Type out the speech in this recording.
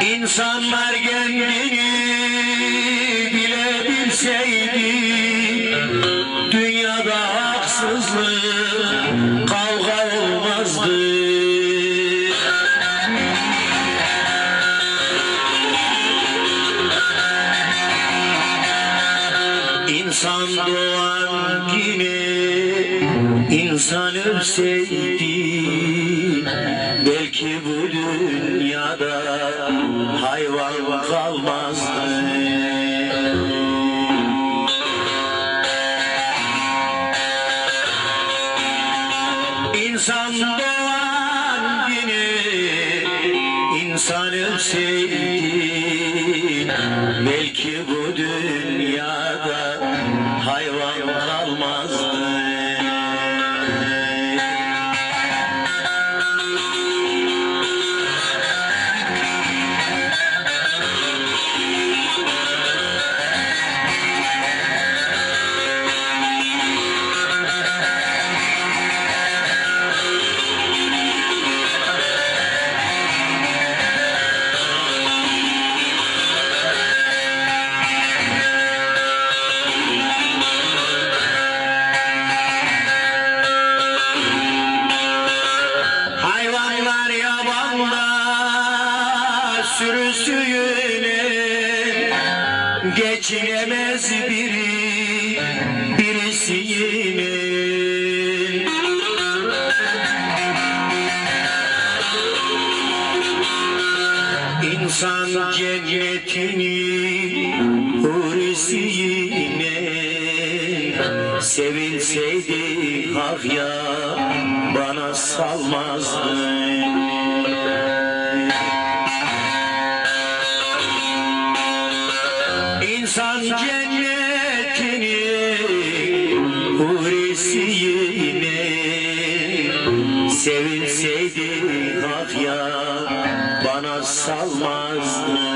İnsanlar kendini bilebilseydi Dünyada haksızlık kavga olmazdı. İnsan doğan yine insan ölseydi Belki bu dünyada hayvan kalmazdı. İnsan doğan günü insan ölseydi Belki bu dünyada hayvan kalmazdı yabanda sürüsüyle Geçinemez biri birisi yine. İnsan cennetini hurisi yine. Sevilseydi hak ya bana salmazdı İnsan cennetini Hurisi'yini Sevinseydi hak ya Bana salmazdı.